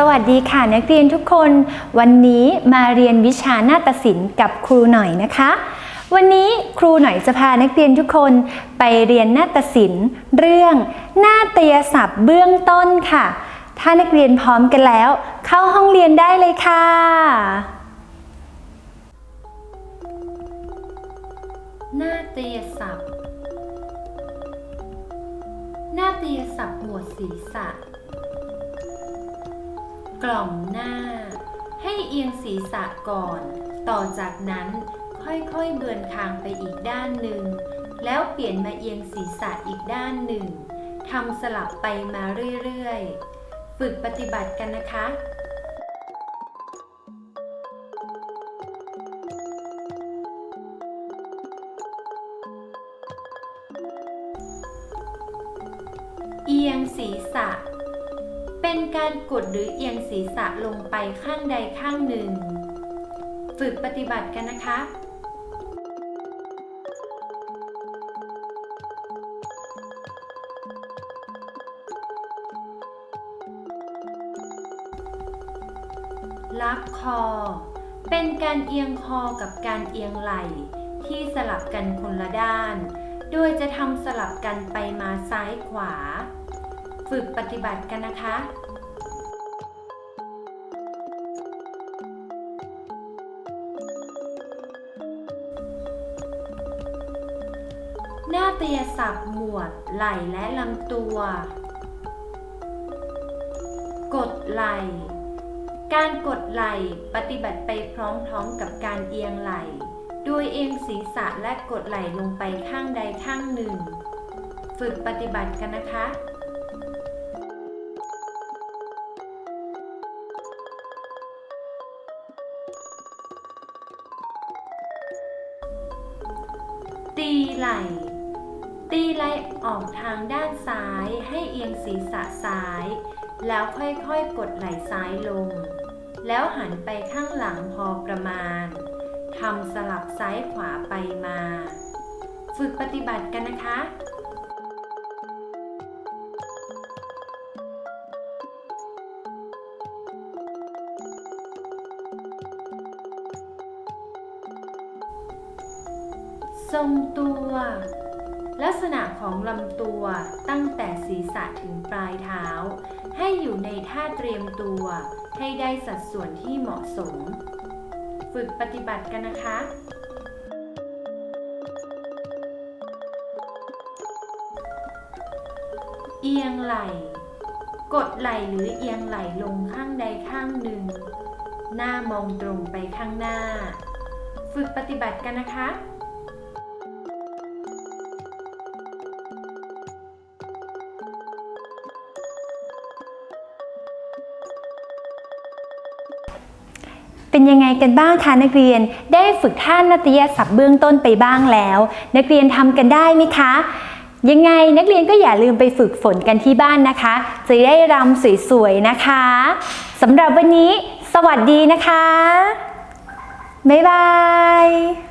สวัสดีค่ะนักเรียนทุกคน วันนี้มาเรียนวิชาหน้าฏศิลป์กับครูหน่อยนะคะ วันนี้ครูหน่อยจะพานักเรียนทุกคนไปเรียนหน้าฏศิลป์เรื่องหน้าฏยศัพท์เบื้องต้นค่ะ ถ้านักเรียนพร้อมกันแล้ว เข้าห้องเรียนได้เลยค่ะหน้าฏยศัพท์นาฏยศัพท์หมวดศีรษะ กล่อมหน้า ให้เอียงศีรษะก่อน ต่อจากนั้นค่อยๆเบือนคางไปอีกด้านหนึ่ง แล้วเปลี่ยนมาเอียงศีรษะอีกด้านหนึ่งทำสลับไปมาเรื่อยๆ ฝึกปฏิบัติกันนะคะเอียงศีรษะ เป็นการกดหรือเอียงศีรษะลงไปข้างใดข้างหนึ่ง ฝึกปฏิบัติกันนะคะลักคอ เป็นการเอียงคอกับการเอียงไหล่ ที่สลับกันคนละด้าน โดยจะทำสลับกันไปมาซ้ายขวา ฝึกปฏิบัติกันนะคะ นาฏยศัพท์หมวด ไหล่และลำตัว กดไหล่ การกดไหล่ปฏิบัติไปพร้อมๆกับการเอียงไหล่ โดยเอียงศีรษะและกดไหล่ลงไปข้างใดข้างหนึ่ง ฝึกปฏิบัติกันนะคะตีไหล่ ตีไหล่ออกทางด้านซ้ายให้เอียงศีรษะซ้าย แล้วค่อยๆกดไหล่ซ้ายลง แล้วหันไปข้างหลังพอประมาณทำสลับซ้ายขวาไปมา ฝึกปฏิบัติกันนะคะทรงตัว ลักษณะของลำตัวตั้งแต่ศีรษะถึงปลายเท้า ให้อยู่ในท่าเตรียมตัว ให้ได้สัดส่วนที่เหมาะสม ฝึกปฏิบัติกันนะคะเอียงไหล่ กดไหล่หรือเอียงไหล่ลงข้างใดข้างหนึ่ง หน้ามองตรงไปข้างหน้า ฝึกปฏิบัติกันนะคะ เป็นยังไงกันบ้างคะนักเรียนได้ฝึกท่านาฏยศัพท์เบื้องต้นไปบ้างแล้ว นักเรียนทำกันได้ไหมคะ ยังไงนักเรียนก็อย่าลืมไปฝึกฝนกันที่บ้านนะคะ จะได้รำสวยๆนะคะสำหรับวันนี้ สวัสดีนะคะ บ๊ายบาย